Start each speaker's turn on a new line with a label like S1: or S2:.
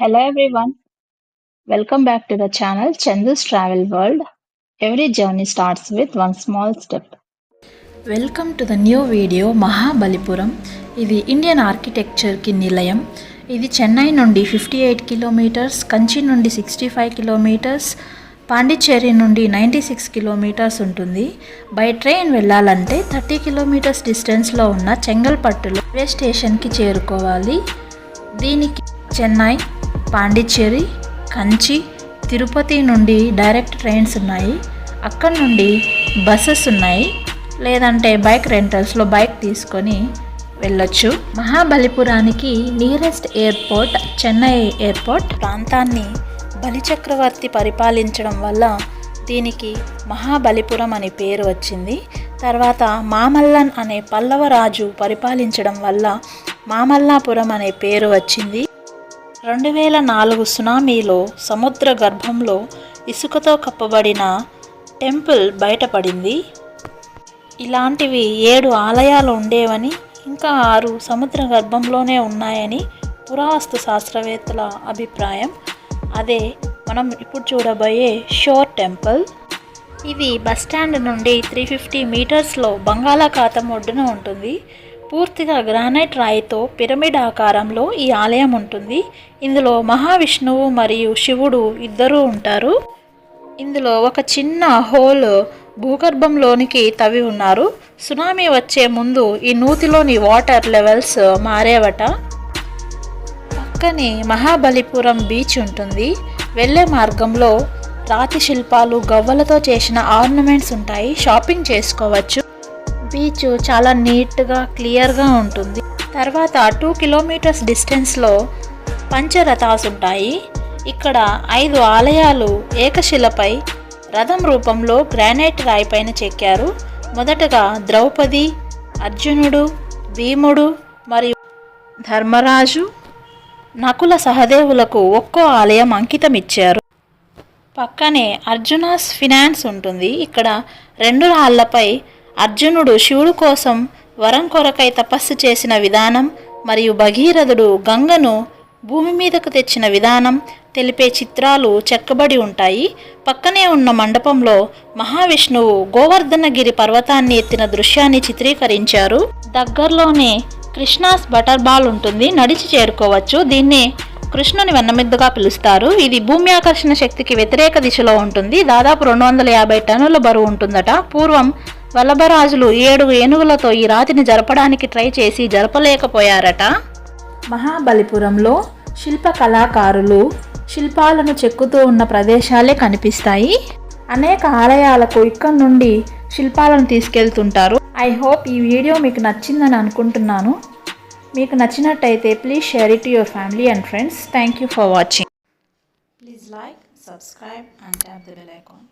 S1: Hello everyone, welcome back to the channel Chandu's Travel World. Every journey starts with one small step.
S2: Welcome to the new video Mahabalipuram ఇది Indian ఆర్కిటెక్చర్కి నిలయం ఇది చెన్నై నుండి fifty eight kilometres Kanchi నుండి sixty five kilometres Pondicherry నుండి ninety six kilometres ఉంటుంది by train వెళ్ళాలంటే thirty kilometres డిస్టెన్స్లో ఉన్న చెంగల్పట్టులో రైల్వే స్టేషన్కి చేరుకోవాలి. దీనికి చెన్నై పాండిచ్చేరి కంచి తిరుపతి నుండి డైరెక్ట్ ట్రైన్స్ ఉన్నాయి. అక్కడ నుండి బస్సెస్ ఉన్నాయి. లేదంటే బైక్ రెంటల్స్లో బైక్ తీసుకొని వెళ్ళొచ్చు. మహాబలిపురానికి నియరెస్ట్ ఎయిర్పోర్ట్ చెన్నై ఎయిర్పోర్ట్ ప్రాంతాన్ని బలిచక్రవర్తి పరిపాలించడం వల్ల దీనికి మహాబలిపురం అనే పేరు వచ్చింది. తర్వాత మామల్లన్ అనే పల్లవ రాజు పరిపాలించడం వల్ల మామల్లాపురం అనే పేరు వచ్చింది. రెండు వేల నాలుగు సునామీలో సముద్ర గర్భంలో ఇసుకతో కప్పబడిన టెంపుల్ బయటపడింది. ఇలాంటివి ఏడు ఆలయాలు ఉండేవని ఇంకా ఆరు సముద్ర గర్భంలోనే ఉన్నాయని పురావస్తు శాస్త్రవేత్తల అభిప్రాయం. అదే మనం ఇప్పుడు చూడబోయే షోర్ టెంపుల్. ఇది బస్టాండ్ నుండి త్రీ ఫిఫ్టీ మీటర్స్లో బంగాళాఖాతం ఒడ్డున ఉంటుంది. పూర్తిగా గ్రానైట్ రాయితో పిరమిడ్ ఆకారంలో ఈ ఆలయం ఉంటుంది. ఇందులో మహావిష్ణువు మరియు శివుడు ఇద్దరూ ఉంటారు. ఇందులో ఒక చిన్న హోల్ భూగర్భంలోనికి తవ్వి ఉన్నారు. సునామీ వచ్చే ముందు ఈ నూతిలోని వాటర్ లెవెల్స్ మారేవట. పక్కనే మహాబలిపురం బీచ్ ఉంటుంది. వెళ్ళే మార్గంలో రాతి శిల్పాలు గవ్వలతో చేసిన ఆర్నమెంట్స్ ఉంటాయి. షాపింగ్ చేసుకోవచ్చు. బీచ్ చాలా నీట్గా క్లియర్గా ఉంటుంది. తర్వాత టూ కిలోమీటర్స్ డిస్టెన్స్లో పంచరథాస్ ఉంటాయి. ఇక్కడ ఐదు ఆలయాలు ఏకశిలపై రథం రూపంలో గ్రానైట్ రాయిపైన చెక్కారు. మొదటగా ద్రౌపది అర్జునుడు భీముడు మరియు ధర్మరాజు నకుల సహదేవులకు ఒక్కో ఆలయం అంకితం ఇచ్చారు పక్కనే అర్జునాస్ ఫినాన్స్ ఉంటుంది. ఇక్కడ రెండు రాళ్ళపై అర్జునుడు శివుడు కోసం వరం కొరకై తపస్సు చేసిన విధానం మరియు భగీరథుడు గంగను భూమి మీదకు తెచ్చిన విధానం తెలిపే చిత్రాలు చెక్కబడి ఉంటాయి. పక్కనే ఉన్న మండపంలో మహావిష్ణువు గోవర్ధనగిరి పర్వతాన్ని ఎత్తిన దృశ్యాన్ని చిత్రీకరించారు. దగ్గరలోనే కృష్ణాస్ బటర్ బాల్ ఉంటుంది నడిచి చేరుకోవచ్చు. దీన్ని కృష్ణుని వెన్నమిద్దుగా పిలుస్తారు. ఇది భూమి ఆకర్షణ శక్తికి వ్యతిరేక దిశలో ఉంటుంది. దాదాపు రెండు వందల యాభై టన్నుల బరువు ఉంటుందట. పూర్వం వల్లభరాజులు ఏడు ఏనుగులతో ఈ రాతిని జరపడానికి ట్రై చేసి జరపలేకపోయారట. మహాబలిపురంలో శిల్ప కళాకారులు శిల్పాలను చెక్కుతూ ఉన్న ప్రదేశాలే కనిపిస్తాయి. అనేక ఆలయాలకు ఇక్కడ నుండి శిల్పాలను తీసుకెళ్తుంటారు. ఐ హోప్ ఈ వీడియో మీకు నచ్చిందని అనుకుంటున్నాను. మీకు నచ్చినట్టయితే please share it your family and friends. Thank you for watching. Please like subscribe and tap the bell icon.